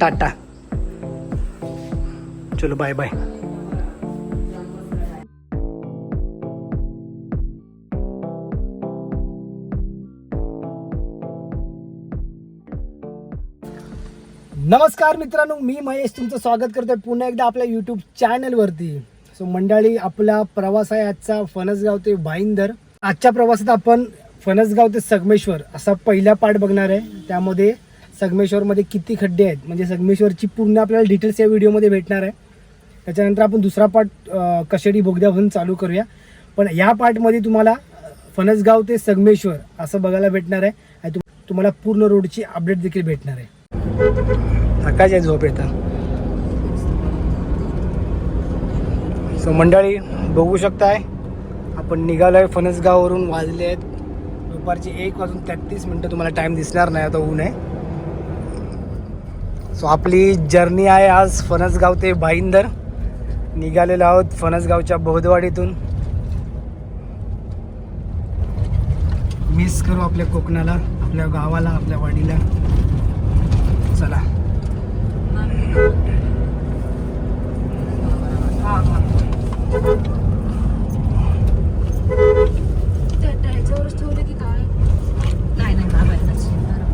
टाटा. चलो bye bye नमस्कार मित्रांनो मी महेश तुमचं स्वागत करतोय पुन्हा एकदा आपल्या यूट्यूब चॅनलवरती सो मंडळी आपला प्रवास आहे आजचा फणसगाव ते भाईंदर आजच्या प्रवासात आपण फणसगाव ते संगमेश्वर असा पहिला पार्ट बघणार आहे. त्यामध्ये संगमेश्वरमध्ये किती खड्डे आहेत? म्हणजे संगमेश्वरची पूर्ण आपल्याला डिटेल्स या व्हिडिओमध्ये भेटणार आहे. त्याच्यानंतर आपण दुसरा पार्ट कशेडी बोगद्यापासून चालू करूया. पण या पार्टमध्ये तुम्हाला फणसगाव ते संगमेश्वर असं बघायला भेटणार आहे. आणि तुम्हाला पूर्ण रोडची अपडेट देखील भेटणार आहे. आकाश आहे झोप येतात सो मंडळी बघू शकताय आपण निघालोय फणसगाववरून. वाजले आहेत दुपारची एक वाजून तेहतीस मिनटं. तुम्हाला टाईम दिसणार नाही आता ऊन आहे. सो आपली जर्नी आहे आज फणसगाव ते भाईंदर. निघालेलो आहोत फणसगावच्या बोधवाडीतून. मिस करू आपल्या कोकणाला आपल्या गावाला आपल्या वाडीला. चला. हां ह्याच्यावरच ठेवलं की काय नाही नाही बाबांनाच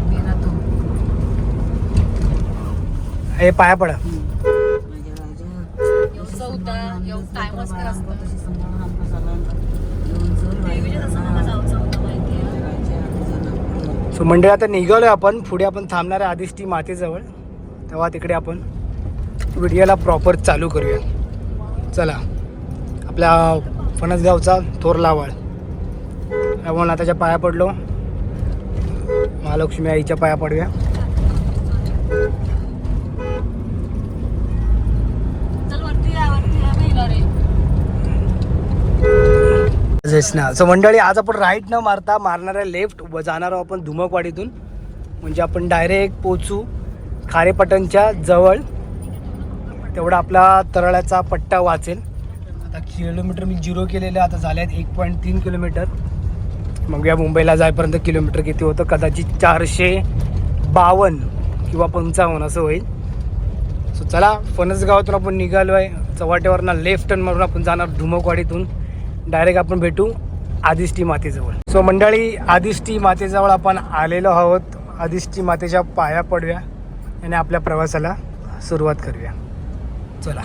मेला तो हे पाया पडा चौथा एवढं टाइमच काय असतो देवीच्या तसं मला जाऊचं हे पाया पडा. सो मंडळी आता निघालोय आपण. पुढे आपण थांबणार आहे आदिष्टी मातेजवळ. तेव्हा तिकडे आपण व्हिडिओला प्रॉपर चालू करूया. चला. आपल्या फणसगावचा थोर लावाळ. आपण त्याच्या पाया पडलो. महालक्ष्मी आईच्या पाया पडूया चल वरती या वरती या महिला रे तेच ना. सो मंडळी आज आपण राईट न मारता मारणाऱ्या लेफ्ट व जाणार आहोत आपण धुमकवाडीतून. म्हणजे आपण डायरेक्ट पोचू खारेपटणच्या जवळ. तेवढा आपला तरळ्याचा पट्टा वाचेल. आता किलोमीटर मी झिरो केलेलं आता झाले आहेत एक पॉईंट तीन किलोमीटर मग या मुंबईला जायपर्यंत किलोमीटर किती होतं? कदाचित चारशे बावन्न किंवा पंचावन्न असं होईल. सो चला फणसगावातून आपण निघालो आहे चव्हाट्यावरनं लेफ्ट टर्न मारून आपण जाणार धुमकवाडीतून. डायरेक्ट आपण भेटू आदिष्टी मातेजवळ. सो मंडळी आदिष्टी मातेजवळ आपण आलेलो आहोत. आदिष्टी मातेच्या पाया पडूया आणि आपल्या प्रवासाला सुरुवात करूया. चला.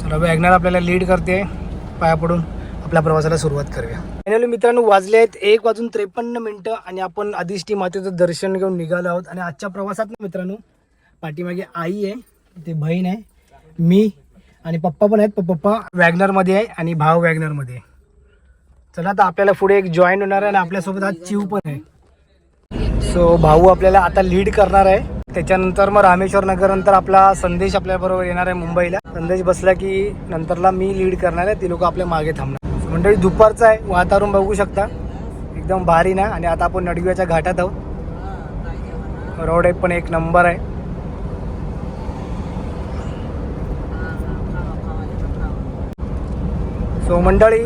चला वॅगनर आपल्याला लीड करते. पाया पडून आपल्या प्रवासाला सुरुवात करूया. हॅलो मित्रांनो वाजले आहेत एक वाजून त्रेपन्न मिनटं आणि आपण आदिष्टी मातेचं दर्शन घेऊन निघालो आहोत. आणि आजच्या प्रवासात ना मित्रांनो पाठीमागे आई आहे ते बहीण आहे मी आणि पप्पा पण आहेत. प- पप्पा वॅगनरमध्ये आहे आणि भाव वॅगनरमध्ये आहे. चला आता आपल्याला पुढे एक जॉईन होणार आहे आणि आपल्यासोबत आज चिव पण आहे. सो भाऊ आपल्याला आता लीड करणार आहे. त्याच्यानंतर मग रामेश्वर नगर नंतर आपला संदेश आपल्या बरोबर येणार आहे मुंबईला. संदेश बसला की नंतरला मी लीड करणार आहे. ती लोक आपल्या मागे थांबणार. मंडळी दुपारचं आहे. वातावरण बघू शकता. एकदम भारी ना? आणि आता आपण नडगव्याच्या घाटात आहोत. रोड एक पण एक नंबर आहे. सो मंडळी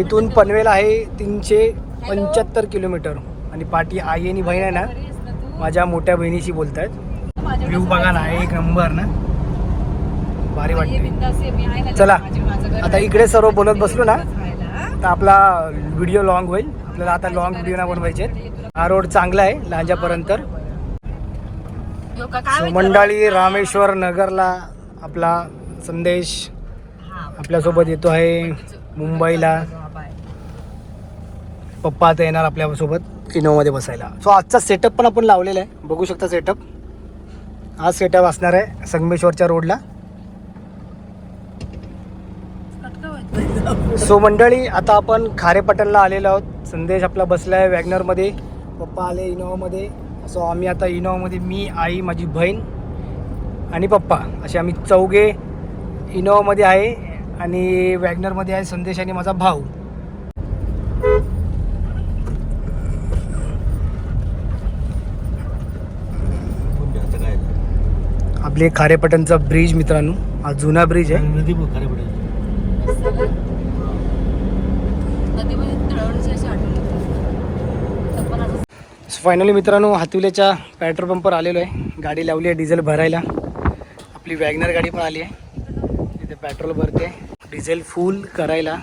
इथून पनवेल आहे तीनशे पंच्याहत्तर किलोमीटर. आणि पाठी आई आणि बहीण आहे ना माझ्या मोठ्या बहिणीशी बोलत आहेत व्ह्यू बघा ना एक नंबर ना? भारी वाटते चला आता इकडे सर्व बोलत बसलो ना तर आपला व्हिडिओ लॉंग होईल. आपल्याला आता लॉंग व्हिडिओ ना बनवायचे. हा रोड चांगला आहे लांजापर्यंत मंडाळी रामेश्वर नगरला आपला संदेश आपल्यासोबत येतो आहे मुंबईला. पप्पा आता येणार आपल्यासोबत इनोमध्ये बसायला. सो आजचा सेटअप पण आपण लावलेला आहे. बघू शकता सेटअप हा सेटअप असणार आहे संगमेश्वरच्या रोडला सो मंडळी आता आपण खारेपाटणला आलेलो आहोत. संदेश आपला बसला आहे वॅगनरमध्ये पप्पा आले इनोवामध्ये. सो आम्ही आता इनोवामध्ये मी आई माझी बहीण आणि पप्पा असे आम्ही चौघे इनोवामध्ये आहे आणि वॅगनरमध्ये आहे संदेश आणि माझा भाऊ. आपले खारेपटणचा ब्रिज मित्रांनो हा जुना ब्रिज आहे नदी बघ खरे पडेल नदीमध्ये तळवण्याची अशी आठवण येते तर पण असं फायनली मित्रांनो हातिवल्याच्या पेट्रोल पंपवर आलेलो आहे. गाडी लावली आहे डिझेल भरायला. आपली वॅगनर गाडी पण आली आहे. तिथे पेट्रोल भरते. डिझेल फुल करायला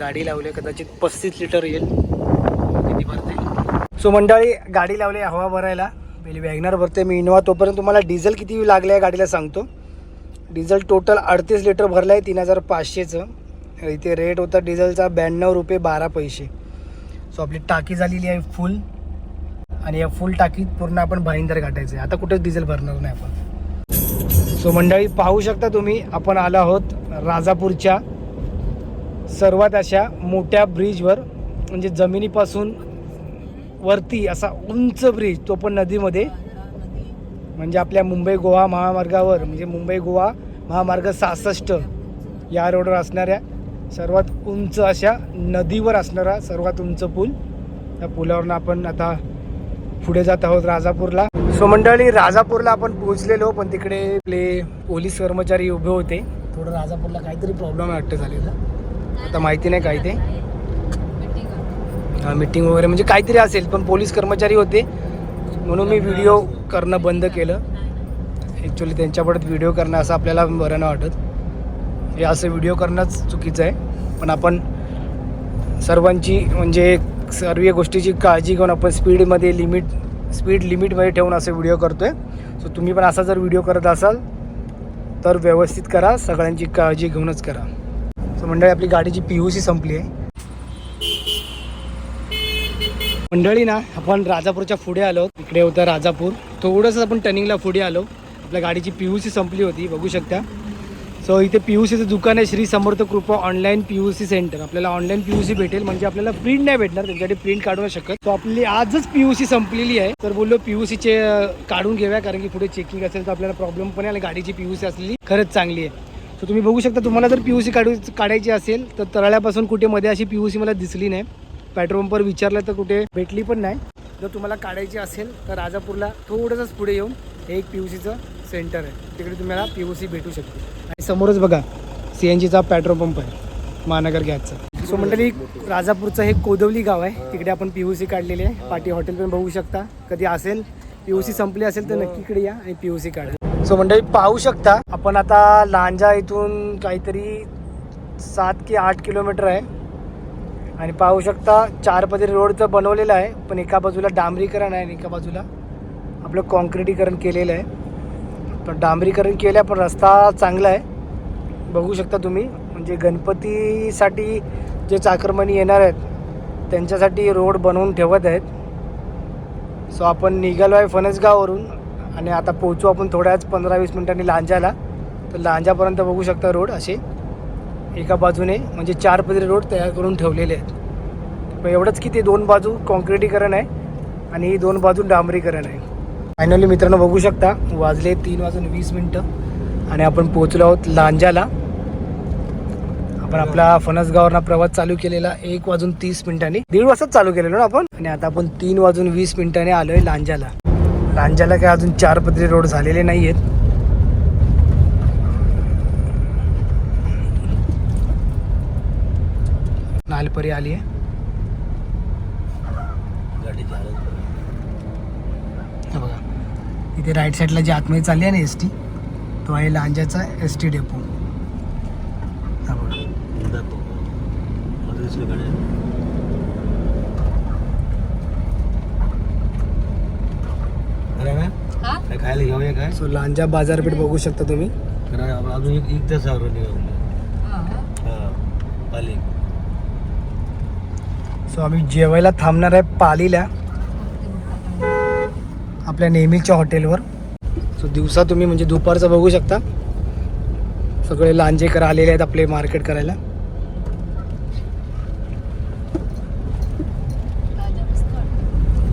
गाडी लावली आहे. कदाचित पस्तीस लिटर येईल. किती भरते? सो मंडळी गाडी लावली आहे हवा भरायला. पहिली वॅगनर भरते. मी इनोवा तोपर्यंत तुम्हाला डिझेल किती लागलं आहे गाडीला सांगतो. डिझेल टोटल अडतीस लिटर भरलं आहे तीन हजार पाचशेचं. इथे रेट होता डिझेलचा ब्याण्णव रुपये बारा पैसे. सो आपली टाकी झालेली आहे फुल आणि या फुल टाकीत पूर्ण आपण भाईंदर गाठायचं आहे. आता कुठेच डिझेल भरणार नाही आपण. सो मंडळी पाहू शकता तुम्ही आपण आलो आहोत राजापूरच्या सर्वात अशा मोठ्या ब्रिजवर म्हणजे जमिनीपासून वरती असा उंच ब्रिज तो पण नदीमध्ये. म्हणजे आपल्या मुंबई गोवा महामार्गावर म्हणजे मुंबई गोवा महामार्ग सहासष्ट या रोडवर असणाऱ्या सर्वात उंच अशा नदीवर असणारा सर्वात उंच पूल. त्या पुलावरनं आपण आता पुढे जात आहोत राजापूरला. सो मंडळी राजापूरला आपण पोहोचलेलो पण तिकडे आपले पोलीस कर्मचारी उभे होते. थोडं राजापूरला काहीतरी प्रॉब्लेम वाटतं झालेला. आता माहिती नाही काय ते. मीटिंग मिटिंग वगैरे म्हणजे काहीतरी असेल पण पोलीस कर्मचारी होते. म्हणून मी व्हिडिओ करणं बंद केलं. ॲक्च्युली त्यांच्यापडत व्हिडिओ करणं असं आपल्याला बरं नाही वाटत. हे असं व्हिडिओ करणंच चुकीचं आहे. पण आपण सर्वांची म्हणजे सर्व गोष्टीची काळजी घेऊन आपण स्पीडमध्ये लिमिट स्पीड लिमिटमध्ये ठेवून असं व्हिडिओ करतो आहे सो तुम्ही पण असा जर व्हिडिओ करत असाल तर व्यवस्थित करा. सगळ्यांची काळजी घेऊनच करा. सो मंडळी आपली गाडीची पी यू सी संपली आहे. मंडळी ना आपण राजापूरच्या पुढे आलो. इकडे होतं राजापूर. थोडंसं आपण टर्निंगला पुढे आलो. आपल्या गाडीची पी यू सी संपली होती. बघू शकता. सो इथे पी यू सीचं दुकान आहे Shri Samarth Kripa online P U C centre आपल्याला ऑनलाईन पी यू सी भेटेल. म्हणजे आपल्याला प्रिंट नाही भेटणार त्यांच्याकडे प्रिंट काढू नाही शकत. तो आपली आजच पी यू सी संपलेली आहे. तर बोललो पी यू सीचे काढून घेऊया कारण की पुढे चेकिंग असेल तर आपल्याला प्रॉब्लेम पण आहे आणि गाडीची पी यू सी असलेली खरंच चांगली आहे. सो तुम्ही बघू शकता तुम्हाला जर पी यू सी काढू काढायची असेल तर तराळ्यापासून कुठे मध्ये अशी पी यू सी मला दिसली नाही. पेट्रोल पंपवर विचारलं तर कुठे भेटली पण नाही. जर तुम्हाला काढायची असेल तर राजापूरला थोडंसंच पुढे येऊन हे एक पी यू सीचं सेंटर आहे. तिकडे तुम्हाला पी यू सी भेटू शकते. आणि समोरच बघा सी एन जीचा पेट्रोल पंप आहे महानगर गॅसचा. सो मंडळी राजापूरचं हे कोदवली गाव आहे. तिकडे आपण पी यू सी काढलेली आहे. पाटी हॉटेल पण बघू शकता. कधी असेल पी यू सी संपली असेल तर नक्की इकडे या आणि पी यू सी काढा. सो मंडळी पाहू शकता आपण आता लांजा इथून काहीतरी सात की आठ किलोमीटर आहे. आणि पाहू शकता चार पदरी रोड तर बनवलेला आहे पण एका बाजूला डांबरीकरण आहे आणि एका बाजूला आपलं कॉन्क्रिटीकरण केलेलं आहे. तर डांबरीकरण केल्या पण रस्ता चांगला आहे. बघू शकता तुम्ही म्हणजे गणपतीसाठी जे चाकरमणी येणार आहेत त्यांच्यासाठी रोड बनवून ठेवत आहेत. सो आपण निघालो आहे फणसगाववरून आणि आता पोहोचू आपण थोड्याच पंधरा वीस मिनिटांनी लांजाला तर लांजापर्यंत बघू शकता रोड असे. एका बाजूने म्हणजे चार पदरी रोड तयार करून ठेवलेले आहेत. एवढंच की ते दोन बाजू कॉन्क्रिटीकरण आहे आणि दोन बाजू डांबरीकरण आहे. फायनली मित्रांनो बघू शकता वाजले तीन वाजून वीस मिनटं आणि आपण पोहोचलो आहोत लांजाला. आपण आपला फणसगावरना प्रवास चालू केलेला एक वाजून तीस मिनिटांनी. दीड वाजताच चालू केलेलो ना आपण? आणि आता आपण तीन वाजून वीस मिनिटांनी आलोय लांजाला. लांजाला काय अजून चार पदरी रोड झालेले नाही आहेत नालपरी आली आहे बघा. तिथे राईट साईडला जी आतमध्ये चालली आहे ना एस टी तो आहे लांजाचा एस टी डेपो खायला घेऊया काय? सो लांजा बाजारपेठ बघू शकता तुम्ही. अजून एक एक तास हा. हा. पाली. सो आम्ही जेवायला थांबणार आहे पालीला. आपल्या नेहमीच्या हॉटेलवर. सो दिवसा तुम्ही म्हणजे दुपारचं बघू शकता. सगळे लांजेकर आलेले आहेत आपले मार्केट करायला.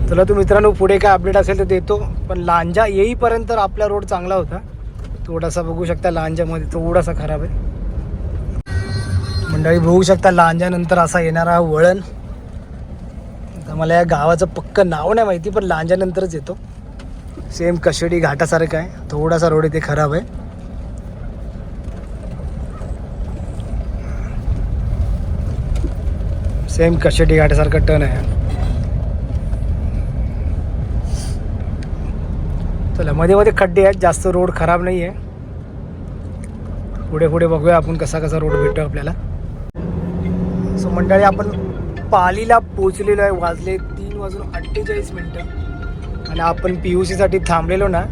चला तू मित्रांनो पुढे काय अपडेट असेल तर देतो. पण लांजा येईपर्यंत आपला रोड चांगला होता. थोडासा बघू शकता लांजामध्ये थोडासा खराब आहे. मंडळी बघू शकता लांजानंतर असा येणारा वळण. तर मला या गावाचं पक्क नाव नाही माहिती पण लांजानंतरच येतो. सेम कशेडी घाटासारखं आहे. थोडासा रोड इथे खराब आहे. सेम कशेटी घाटासारखा टर्न आहे. चला मध्ये मध्ये खड्डे आहेत जास्त रोड खराब नाही आहे. पुढे पुढे बघूया आपण कसा कसा रोड भेटतो आपल्याला. सो मंडळी आपण पालीला पोचलेलो आहे. वाजले तीन वाजून अठ्ठेचाळीस मिनटं. आणि आपण पी यू सीसाठी थांबलेलो ना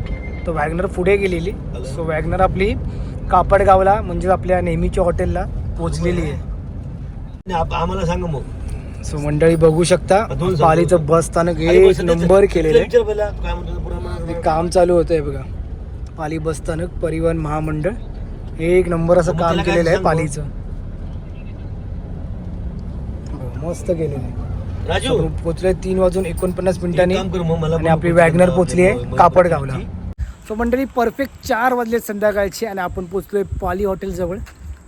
तो वॅगनर पुढे गेलेली. सो वॅगनर आपली कापडगावला म्हणजे आपल्या नेहमीच्या हॉटेलला पोचलेली आहे. आम्हाला सांगा मग. सो मंडळी बघू शकता. पालीचं बस स्थानक एक नंबर केलेलं आहे. काम चालू होतं आहे बघा. पाली बस स्थानक परिवहन महामंडळ. एक नंबर असं काम केलेलं आहे? पालीचं. हो, मस्त केलेलं आहे. राजू पोचलोय तीन वाजून एकोणपन्नास एक मिनिटांनी आपली पोचलं वॅगनर पोचली आहे मला- कापडगावला सो मंडळी परफेक्ट चार वाजले संध्याकाळचे आणि आपण पोचलोय पाली हॉटेलजवळ.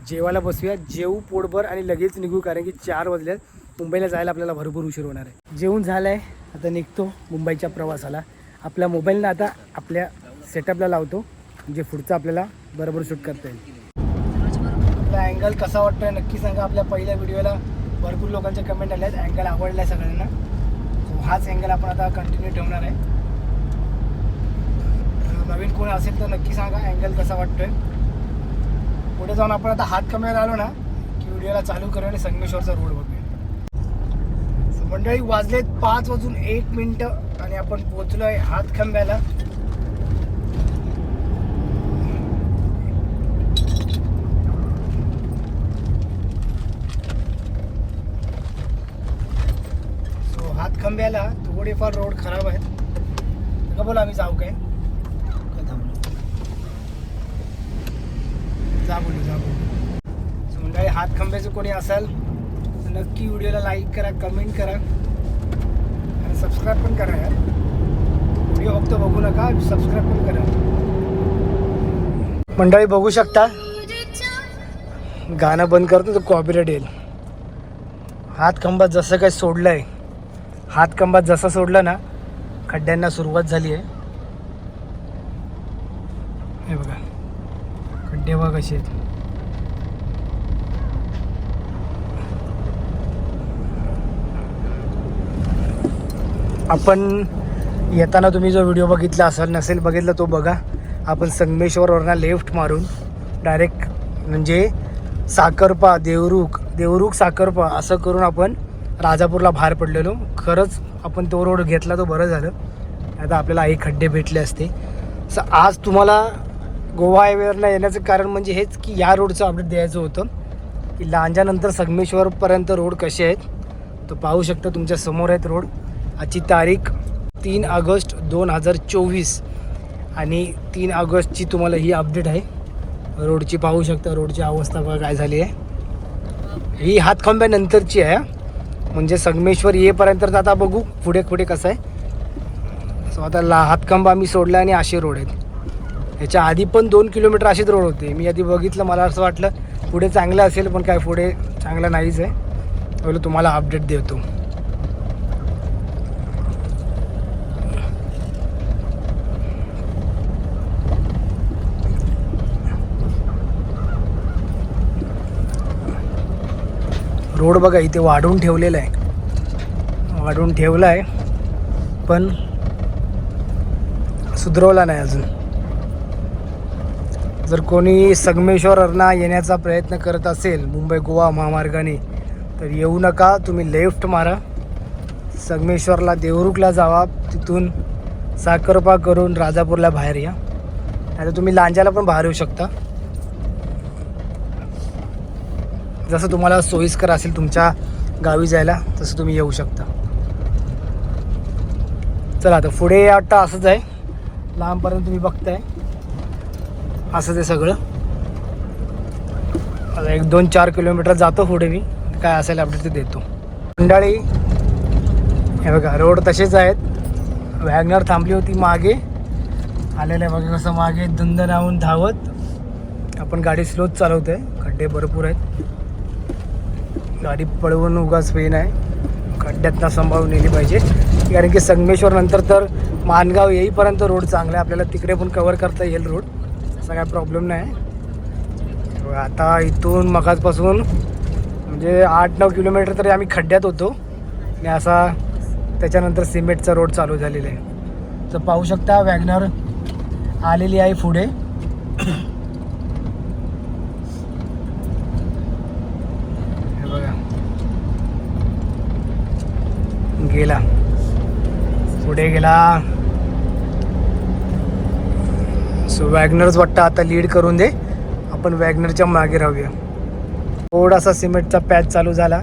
जेवायला बसूया. जेवू पोटभर आणि लगेच निघू कारण की चार वाजले मुंबईला जायला आपल्याला भरपूर उशीर होणार आहे. जेवून झालं आहे आता निघतो मुंबईच्या प्रवासाला. आपल्या मोबाईलनं आता आपल्या सेटअपला लावतो म्हणजे पुढचं आपल्याला बरोबर शूट करता येईल. आपला अँगल कसा वाटतोय? नक्की सांगा आपल्या पहिल्या व्हिडिओला भरपूर लोकांचे कमेंट आले आहेत अँगल आवडला आहे सगळ्यांना. सो हाच अँगल आपण आता कंटिन्यू ठेवणार आहे. नवीन कोण असेल तर नक्की सांगा अँगल कसा वाटतोय. पुढे जाऊन आपण आता हात कमरायला आलो ना की व्हिडिओला चालू करू आणि संगमेश्वरचा रोड बघूया मंडळी वाजलेत पाच वाजून एक मिनटं आणि आपण पोहोचलोय हात खांब्याला सो हातखंब्याला थोडेफार रोड खराब आहेत. का बोला आम्ही जाऊ काय? जा बोलू जा बोलू. मंडळी हातखंब्याचं कोणी असाल तर नक्की व्हिडिओला लाईक करा कमेंट करा. आणि सबस्क्राईब पण करा यार. व्हिडिओ फक्त बघू नका सबस्क्राईब पण करा. मंडळी बघू शकता. गाणं बंद करतो तर कॉपीराइट येईल. हातखंबात जसं काही सोडलं आहे हातकंबात जसं सोडलं ना खड्ड्यांना सुरुवात झाली आहे. हे बघा खड्डे बघा कसे आहेत. आपण येताना तुम्ही जो व्हिडिओ बघितला असेल नसेल बघितला तो बघा. आपण संगमेश्वरवरनं लेफ्ट मारून डायरेक्ट म्हणजे साखरपा देवरुख देवरुख साखरपा असं करून आपण राजापूरला बाहेर पडलेलो. खरंच आपण तो रोड घेतला तो बरं झालं. आता आपल्याला आई खड्डे भेटले असते. सर आज तुम्हाला गोवा हायवेवरनं येण्याचं कारण म्हणजे हेच की या रोडचं अपडेट द्यायचं होतं. की लांजानंतर संगमेश्वरपर्यंत रोड कसे आहेत तो पाहू शकता तुमच्यासमोर आहेत रोड आजची तारीख तीन ऑगस्ट दोन हजार चोवीस. आणि तीन ऑगस्टची तुम्हाला ही अपडेट आहे. रोडची पाहू शकता रोडची अवस्था बघा काय झाली आहे. ही हातखंब्यानंतरची आहे म्हणजे संगमेश्वर येईपर्यंत तर आता बघू पुढे पुढे कसं आहे. सो आता ला हातखंबा आम्ही सोडला आणि असे रोड आहेत. याच्या आधी पण दोन किलोमीटर असेच रोड होते. मी आधी बघितलं मला असं वाटलं पुढे चांगलं असेल पण काय पुढे चांगलं नाहीच आहे. बोलू तुम्हाला अपडेट देतो. रोड बघा इथे वाढून ठेवलेला आहे. वाढवून ठेवला आहे पण सुधरवला नाही अजून. जर कोणी संगमेश्वरना येण्याचा प्रयत्न करत असेल मुंबई गोवा महामार्गाने तर येऊ नका तुम्ही लेफ्ट मारा. संगमेश्वरला देवरुखला जावा तिथून साखरपा करून राजापूरला बाहेर या. नाहीतर तुम्ही लांजाला पण बाहेर येऊ शकता. जसं तुम्हाला सोयीस्कर असेल तुमच्या गावी जायला तसं तुम्ही येऊ शकता. चला आता पुढे वाटतं असंच आहे. लांबपर्यंत तुम्ही बघताय. असंच आहे सगळं. आता एक दोन चार किलोमीटर जातो पुढे मी. काय असेल अपडेट ते देतो. मंडळी हे बघा रोड तसेच आहेत. वॅगनर थांबली होती मागे. आलेलं आहे बघा कसं मागे दंद लावून धावत. आपण गाडी स्लोच चालवतोय. खड्डे भरपूर आहेत. गाडी पळवून उगाच पेन आहे. खड्ड्यातनं सांभाळून नेली पाहिजे. कारण की संगमेश्वर नंतर तर मानगाव येईपर्यंत रोड चांगला आहे. आपल्याला तिकडे पण कवर करता येईल रोड. असा काय प्रॉब्लेम नाही. आता इथून मगाजपासून म्हणजे आठ नऊ किलोमीटर तरी आम्ही खड्ड्यात होतो. आणि असा त्याच्यानंतर सिमेंटचा रोड चालू झालेला आहे. तर पाहू शकता वॅगनर आलेली आहे पुढे हे बघा गेला. पुढे गेला. सो वॅगनरच वाटतं आता लीड करून दे. आपण वॅगनरच्या मागे राहूया. थोडासा सिमेंटचा पॅच चालू झाला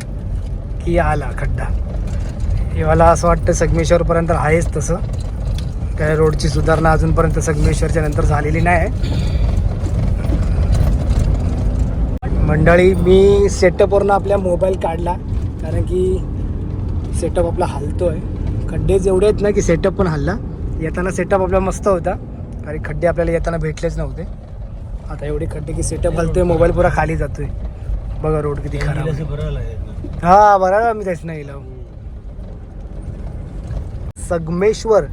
की आला खड्डा. हे मला असं वाटतं संगमेश्वरपर्यंत आहेच तसं. त्या रोडची सुधारणा अजूनपर्यंत संगमेश्वरच्या नंतर झालेली नाही. मंडळी मी सेटअपवरनं आपल्या मोबाईल काढला. कारण की सेटअप आपला हलतोय. खड्डेच एवढे आहेत ना की सेटअप पण हल्ला. येताना सेटअप आपला मस्त होता. कारण खड्डे आपल्याला येताना भेटलेच नव्हते. आता एवढे खड्डे की सेटअप हलतोय मोबाईल पुरा खाली जातोय. बघा रोड किती खराब आहे. हा बरं मी तेच नाही संगमेश्वर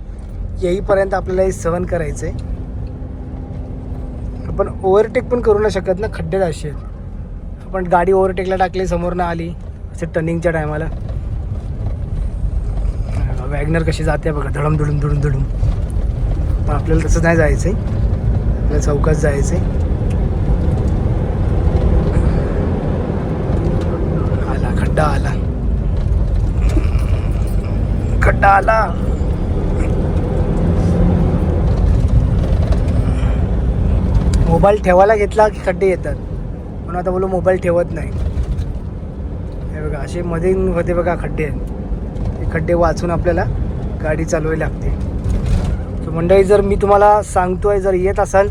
येईपर्यंत आपल्याला हे सहन करायचंय. आपण ओव्हरटेक पण करू नाही शकत ना खड्डे असे आहेत. आपण गाडी ओव्हरटेकला टाकली समोरनं आली. असे टर्निंगच्या टायमाला वॅगनर कशी जाते बघा धडम धडूम धडूम धुडून पण आपल्याला तसं नाही जायचं आहे आपल्याला चौकात आहे आला खड्डा आला. खड्डा आला. मोबाईल ठेवायला घेतला की खड्डे येतात? म्हणून आता बोलू मोबाईल ठेवत नाही. हे बघा असे मध्ये मध्ये बघा खड्डे. आहेत खड्डे वाचून आपल्याला गाडी चालवावी लागते. मंडळी जर मी तुम्हाला सांगतोय जर येत असाल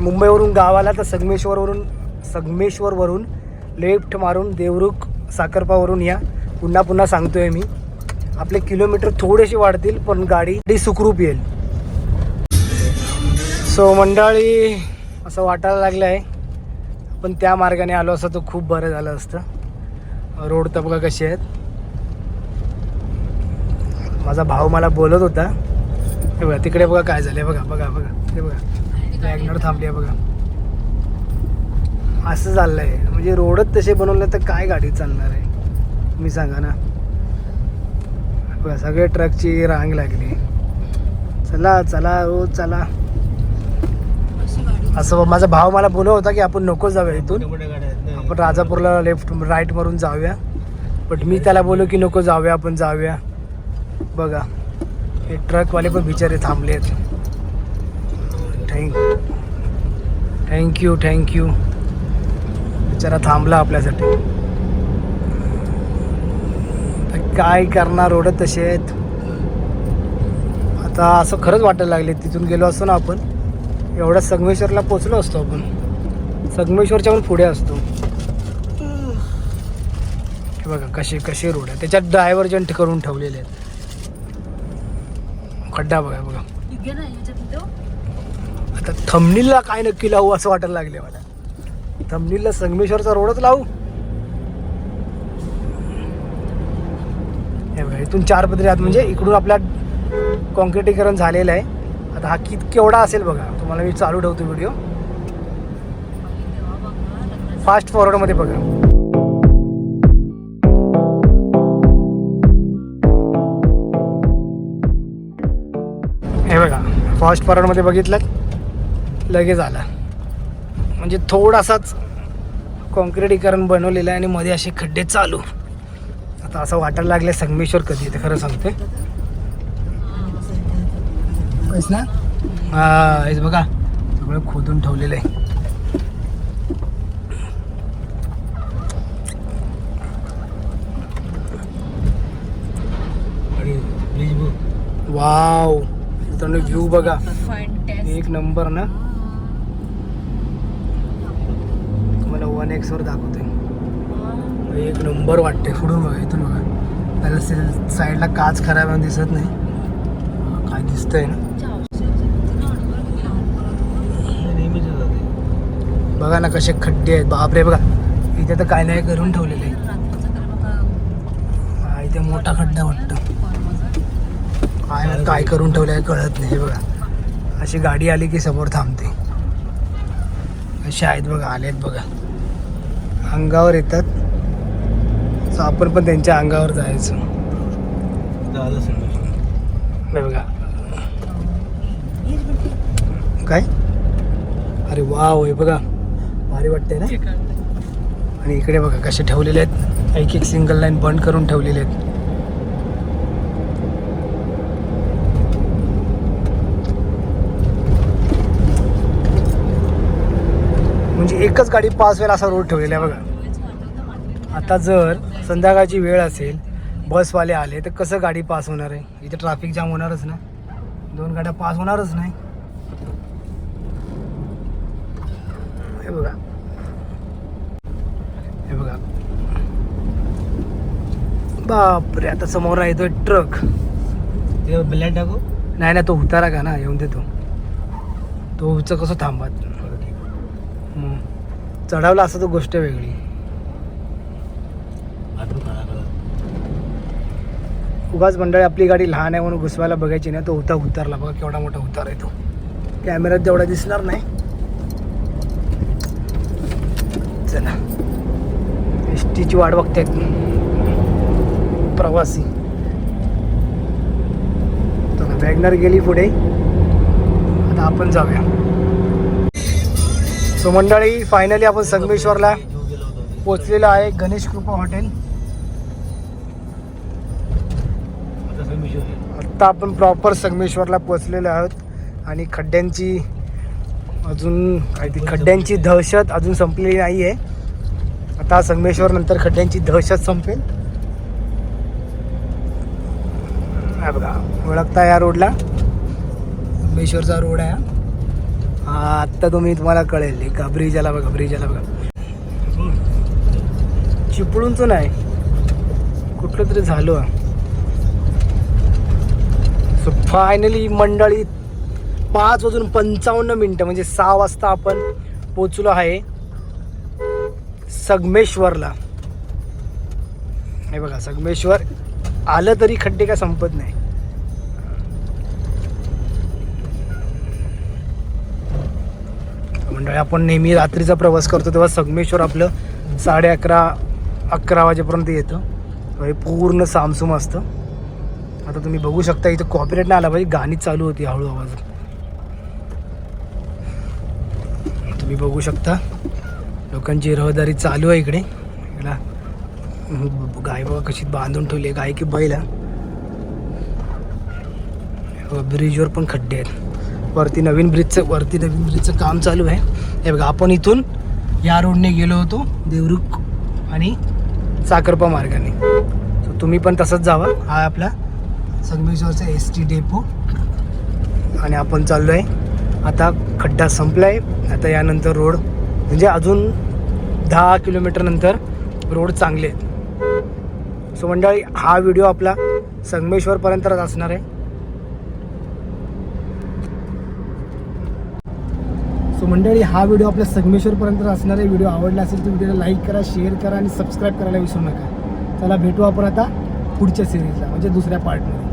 मुंबईवरून गावाला तर संगमेश्वरवरून संगमेश्वरवरून लेफ्ट मारून देवरुख साखरपावरून या. पुन्हा पुन्हा सांगतोय मी. आपले किलोमीटर थोडेसे वाढतील पण गाडी सुखरूप येईल. सो मंडळी असं वाटायला लागलं आहे पण त्या मार्गाने आलो असं तर खूप बरं झालं असतं. रोड तर बघा कसे आहेत? माझा भाऊ मला बोलत होता. हे बघा तिकडे बघा काय झालं बघा बघा बघा. हे बघा. वॅगनर थांबली आहे बघा. असं चाललं आहे म्हणजे रोडच तसे बनवले तर काय गाडी चालणार आहे? तुम्ही सांगा ना. बघा सगळे ट्रकची रांग लागली. चला चला हो चला. असं माझा भाव मला बोलत होता की आपण नको जाऊया इथून. गाड्या आपण राजापूरला लेफ्ट राईट मारून जाऊया. बट मी त्याला बोलू की नको जाऊया आपण जाऊया. बघा हे ट्रकवाले पण बिचारे थांबले आहेत थँक थँक्यू थँक्यू बिचारा थांबला आपल्यासाठी. काय करणार रोड तसे आहेत. आता असं खरंच वाटायला लागले तिथून गेलो असतो ना आपण एवढा संगमेश्वरला पोचलो असतो आपण. संगमेश्वरच्या पण पुढे असतो. बघा कसे कसे रोड आहे त्याच्यात डायव्हर्जंट करून ठेवलेले आहेत. खड्डा बघा बघा. आता थमनीला काय नक्की लावू असं वाटायला लागले मला. थमनीला संगमेश्वरचा रोडच लावू. हे बघा इथून चार पदरी आत म्हणजे इकडून आपल्या कॉन्क्रिटीकरण झालेलं आहे. आता हा कित केवढा असेल बघा तुम्हाला मी चालू ठेवतो व्हिडिओ. फास्ट फॉरवर्डमध्ये बघा. फास्ट फॉरवर्डमध्ये बघितलं लगेच आला. म्हणजे थोडासाच कॉन्क्रिटीकरण बनवलेलं आहे आणि मध्ये असे खड्डे चालू. आता असं वाटायला लागले संगमेश्वर कधी ते खरं सांगते. काहीच ना? हा हेच बघा. सगळं खोदून ठेवलेलं आहे. वाव. मित्रांनो व्ह्यू बघा. एक नंबर ना? तुम्हाला वन एक्स वर दाखवतोय. एक नंबर वाटते पुढून बघा इथून बघा. त्याला साईडला काच खराब आहे दिसत नाही. काय दिसतंय ना? बघा ना कसे खड्डे आहेत. बापरे बघा. इथे तर काय नाही करून ठेवलेले. आहे. हा, इथे मोठा खड्डा वाटतं काय काय करून ठेवलं आहे कळत नाही हे बघा. अशी गाडी आली की समोर थांबते. असे आहेत बघा आलेत बघा. अंगावर येतात. सो आपण पण त्यांच्या अंगावर जायचं. नाही बघा. काय? अरे वाव हे बघा. भारी वाटते ना? आणि इकडे बघा कसे ठेवलेले आहेत. एक एक सिंगल लाईन बंद करून ठेवलेले आहेत. म्हणजे एकच गाडी पास होईल असा रोड ठेवलेला आहे बघा. आता जर संध्याकाळची वेळ असेल बसवाले आले तर कसं गाडी पास होणार आहे? इथे ट्रॅफिक जाम होणारच ना? दोन गाड्या पास होणारच नाही. हे बघा. हे बघा. बापरे आता समोर येतोय ट्रक ते ब्लॅक टाकू? नाही ना तो उतारा का ना? येऊन देतो. तो उच कसं थांबत? चढावला असं तर गोष्ट वेगळी. उगाच मंडळी आपली गाडी लहान आहे म्हणून घुसवायला बघायची नाही. तो उता उतरला. बघा केवढा मोठा उतार आहे तो. कॅमेऱ्यात तेवढा दिसणार नाही. चला. एस टीची वाट बघतायत. प्रवासी. चला वॅगनर गेली पुढे. आता आपण जाऊया. सो मंडळी फायनली आपण संगमेश्वरला पोचलेलो आहे गणेश कृपा हॉटेल आत्ता आपण प्रॉपर संगमेश्वरला पोचलेलो आहोत. आणि खड्ड्यांची अजून काय ती खड्ड्यांची दहशत अजून संपलेली नाही आहे आता संगमेश्वर नंतर खड्ड्यांची दहशत संपेल. बघा ओळखता या रोडला. संगमेश्वरचा रोड आहे हा. आत्ता तुम्ही तुम्हाला कळेल का ब्रिजाला बघा ब्रिजाला बघा. चिपळूणचं नाही कुठलं तरी झालं. सो फायनली मंडळी पाच वाजून पंचावन्न मिनटं म्हणजे सहा वाजता आपण पोचलो आहे संगमेश्वरला. हे बघा संगमेश्वर आलं तरी खड्डे काय संपत नाही. मंडळी आपण नेहमी रात्रीचा प्रवास करतो तेव्हा संगमेश्वर आपलं साडे अकरा अकरा वाजेपर्यंत येतं. हे पूर्ण सामसूम असतं. आता तुम्ही बघू शकता इथं कॉपीराईट नाही आला पाहिजे. गाणी चालू होती हळू आवाज. तुम्ही बघू शकता. लोकांची रहदारी चालू आहे इकडे. इकडला गाय बाबा कशी बांधून ठेवली आहे. गाय की बैल. ब्रिजवर पण खड्डे आहेत. वरती नवीन ब्रिजचं वरती नवीन ब्रिजचं काम चालू आहे. हे बघा आपण इथून या रोडने गेलो होतो देवरुख आणि साखरपा मार्गाने. So, तुम्ही पण तसंच जावा. हा आपला संगमेश्वरचा एस टी डेपो आणि आपण चाललो आहे आता खड्डा संपला आहे आता यानंतर रोड म्हणजे अजून दहा किलोमीटरनंतर रोड चांगले आहेत. सो मंडळी हा व्हिडिओ आपला संगमेश्वरपर्यंतच असणार आहे. मंडळी हा व्हिडिओ आपल्या संगमेश्वरपर्यंत असणारा व्हिडिओ आवडला असेल तर व्हिडिओला लाईक करा शेअर करा आणि सबस्क्राईब करायला विसरू नका. चला भेटू आपण आता पुढच्या सिरीजला म्हणजे दुसऱ्या पार्टमध्ये